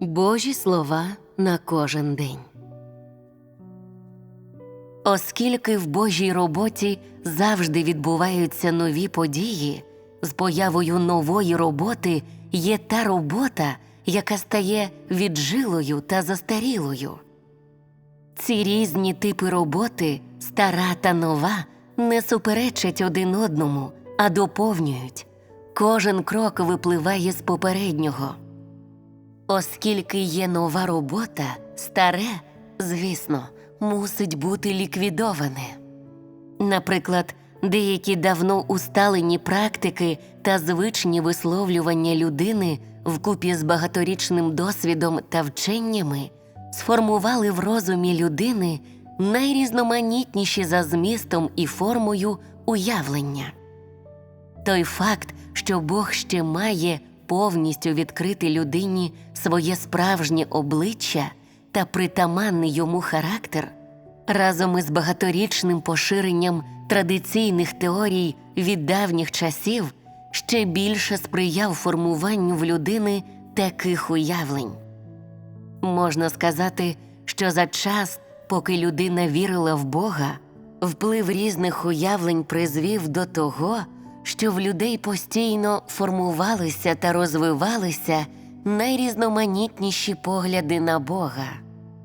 Божі слова на кожен день. Оскільки в Божій роботі завжди відбуваються нові події, з появою нової роботи є та робота, яка стає віджилою та застарілою. Ці різні типи роботи, стара та нова, не суперечать один одному, а доповнюють. Кожен крок випливає з попереднього. Оскільки є нова робота, старе, звісно, мусить бути ліквідоване. Наприклад, деякі давно усталені практики та звичні висловлювання людини вкупі з багаторічним досвідом та вченнями сформували в розумі людини найрізноманітніші за змістом і формою уявлення. Той факт, що Бог ще має повністю відкрити людині своє справжнє обличчя та притаманний йому характер, разом із багаторічним поширенням традиційних теорій від давніх часів ще більше сприяв формуванню в людини таких уявлень. Можна сказати, що за час, поки людина вірила в Бога, вплив різних уявлень призвів до того, що в людей постійно формувалися та розвивалися найрізноманітніші погляди на Бога,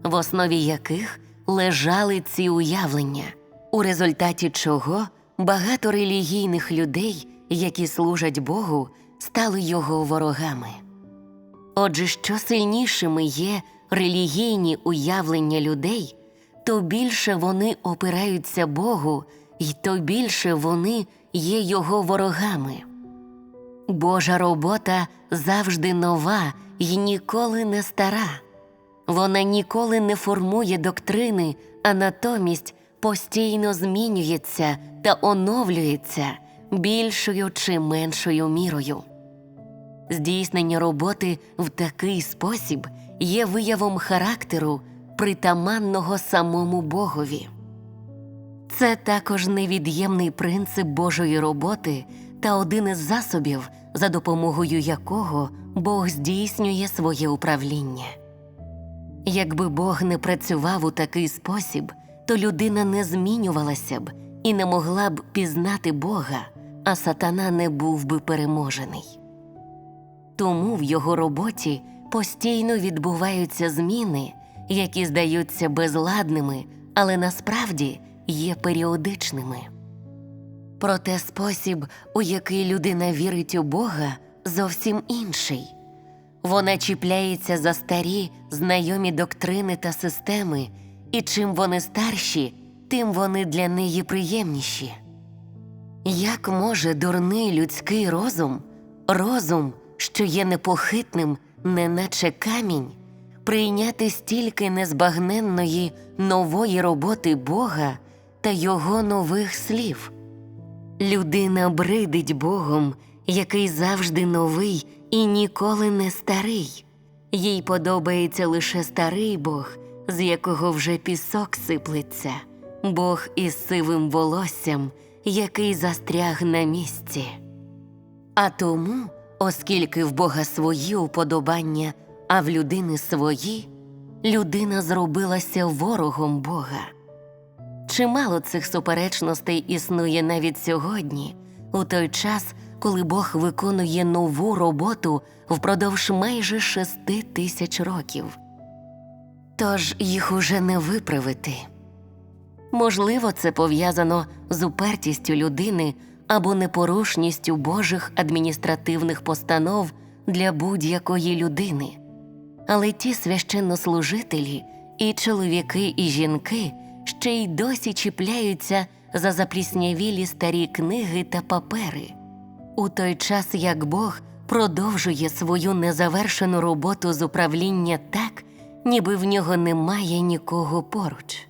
в основі яких лежали ці уявлення, у результаті чого багато релігійних людей, які служать Богу, стали його ворогами. Отже, що сильнішими є релігійні уявлення людей, то більше вони опираються Богу, і то більше вони є його ворогами. Божа робота завжди нова і ніколи не стара. Вона ніколи не формує доктрини, а натомість постійно змінюється та оновлюється більшою чи меншою мірою. Здійснення роботи в такий спосіб є виявом характеру, притаманного самому Богові. Це також невід'ємний принцип Божої роботи та один із засобів, за допомогою якого Бог здійснює своє управління. Якби Бог не працював у такий спосіб, то людина не змінювалася б і не могла б пізнати Бога, а сатана не був би переможений. Тому в його роботі постійно відбуваються зміни, які здаються безладними, але насправді є періодичними. Проте спосіб, у який людина вірить у Бога, зовсім інший. Вона чіпляється за старі, знайомі доктрини та системи, і чим вони старші, тим вони для неї приємніші. Як може дурний людський розум, розум, що є непохитним, неначе камінь, прийняти стільки незбагненної нової роботи Бога та Його нових слів? Людина бридить Богом, який завжди новий і ніколи не старий. Їй подобається лише старий Бог, з якого вже пісок сиплеться, Бог із сивим волоссям, який застряг на місці. А тому, оскільки в Бога свої уподобання, а в людини свої, людина зробилася ворогом Бога. Чимало цих суперечностей існує навіть сьогодні, у той час, коли Бог виконує нову роботу впродовж майже шести тисяч років. Тож їх уже не виправити. Можливо, це пов'язано з упертістю людини або непорушністю Божих адміністративних постанов для будь-якої людини. Але ті священнослужителі, і чоловіки, і жінки ще й досі чіпляються за запліснявілі старі книги та папери, у той час як Бог продовжує свою незавершену роботу з управління так, ніби в нього немає нікого поруч.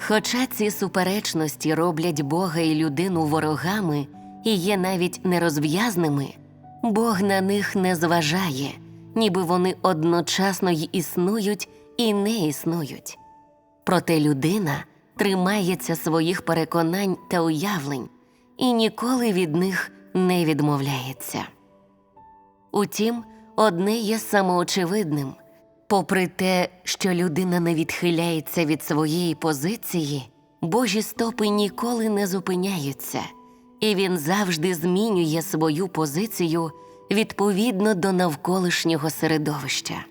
Хоча ці суперечності роблять Бога і людину ворогами і є навіть нерозв'язними, Бог на них не зважає, ніби вони одночасно й існують і не існують. Проте людина тримається своїх переконань та уявлень і ніколи від них не відмовляється. Утім, одне є самоочевидним. Попри те, що людина не відхиляється від своєї позиції, Божі стопи ніколи не зупиняються, і він завжди змінює свою позицію відповідно до навколишнього середовища.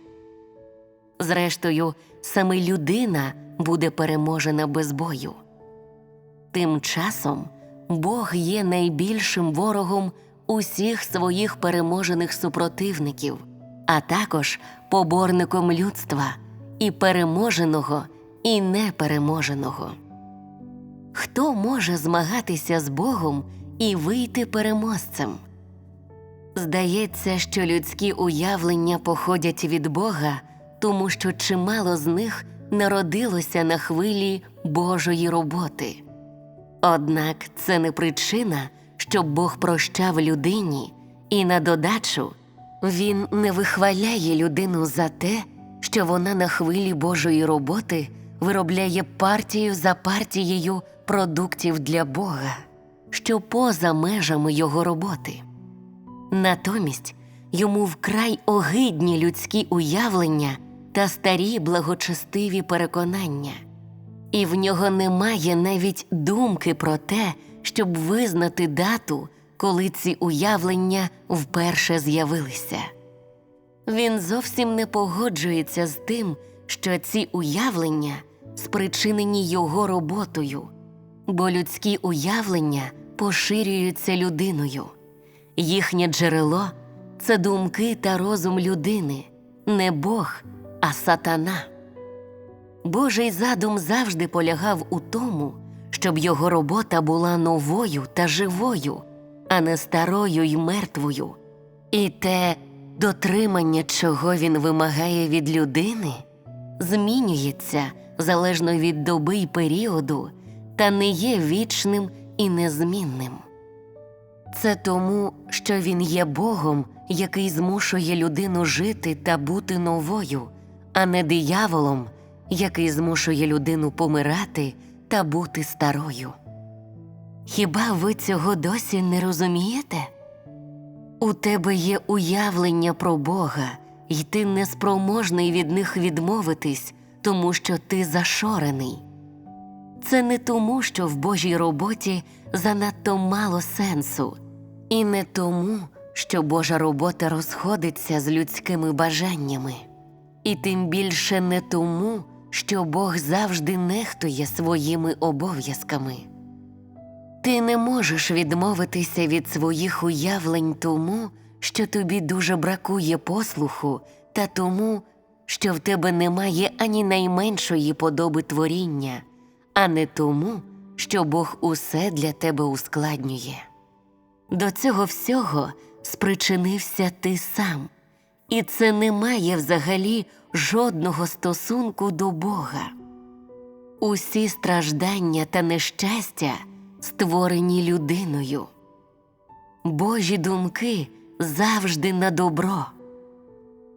Зрештою, саме людина буде переможена без бою. Тим часом Бог є найбільшим ворогом усіх своїх переможених супротивників, а також поборником людства і переможеного, і непереможеного. Хто може змагатися з Богом і вийти переможцем? Здається, що людські уявлення походять від Бога, тому що чимало з них народилося на хвилі Божої роботи. Однак це не причина, щоб Бог прощав людині, і на додачу він не вихваляє людину за те, що вона на хвилі Божої роботи виробляє партію за партією продуктів для Бога, що поза межами його роботи. Натомість йому вкрай огидні людські уявлення та старі благочестиві переконання, і в нього немає навіть думки про те, щоб визнати дату, коли ці уявлення вперше з'явилися. Він зовсім не погоджується з тим, що ці уявлення спричинені його роботою, бо людські уявлення поширюються людиною. Їхнє джерело це думки та розум людини, не Бог, а сатана. Божий задум завжди полягав у тому, щоб його робота була новою та живою, а не старою й мертвою, і те дотримання, чого він вимагає від людини, змінюється залежно від доби й періоду, та не є вічним і незмінним. Це тому, що він є Богом, який змушує людину жити та бути новою, а не дияволом, який змушує людину помирати та бути старою. Хіба ви цього досі не розумієте? У тебе є уявлення про Бога, і ти неспроможний від них відмовитись, тому що ти зашорений. Це не тому, що в Божій роботі занадто мало сенсу, і не тому, що Божа робота розходиться з людськими бажаннями, і тим більше не тому, що Бог завжди нехтує своїми обов'язками. Ти не можеш відмовитися від своїх уявлень тому, що тобі дуже бракує послуху, та тому, що в тебе немає ані найменшої подоби творіння, а не тому, що Бог усе для тебе ускладнює. До цього всього спричинився ти сам, і це не має взагалі жодного стосунку до Бога. Усі страждання та нещастя створені людиною. Божі думки завжди на добро.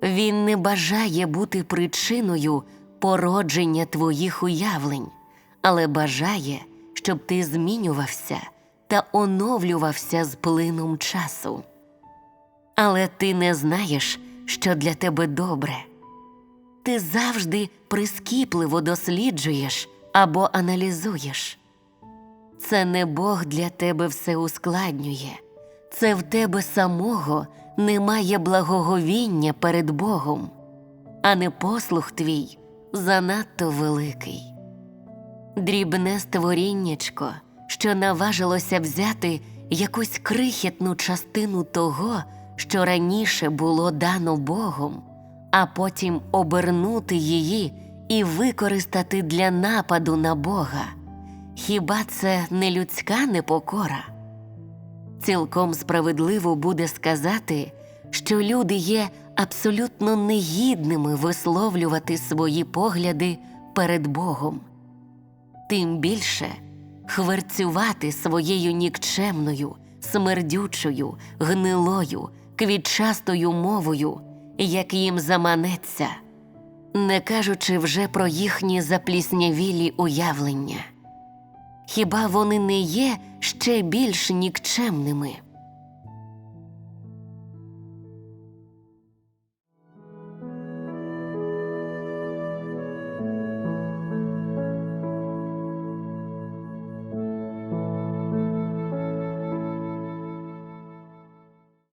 Він не бажає бути причиною породження твоїх уявлень, але бажає, щоб ти змінювався та оновлювався з плином часу. Але ти не знаєш, що для тебе добре. Ти завжди прискіпливо досліджуєш або аналізуєш. Це не Бог для тебе все ускладнює, це в тебе самого немає благоговіння перед Богом, а не послух твій занадто великий. Дрібне створіннячко, що наважилося взяти якусь крихітну частину того, що раніше було дано Богом, а потім обернути її і використати для нападу на Бога. Хіба це не людська непокора? Цілком справедливо буде сказати, що люди є абсолютно негідними висловлювати свої погляди перед Богом. Тим більше хверцювати своєю нікчемною, смердючою, гнилою, квітчастою мовою, як їм заманеться, не кажучи вже про їхні запліснявілі уявлення. Хіба вони не є ще більш нікчемними?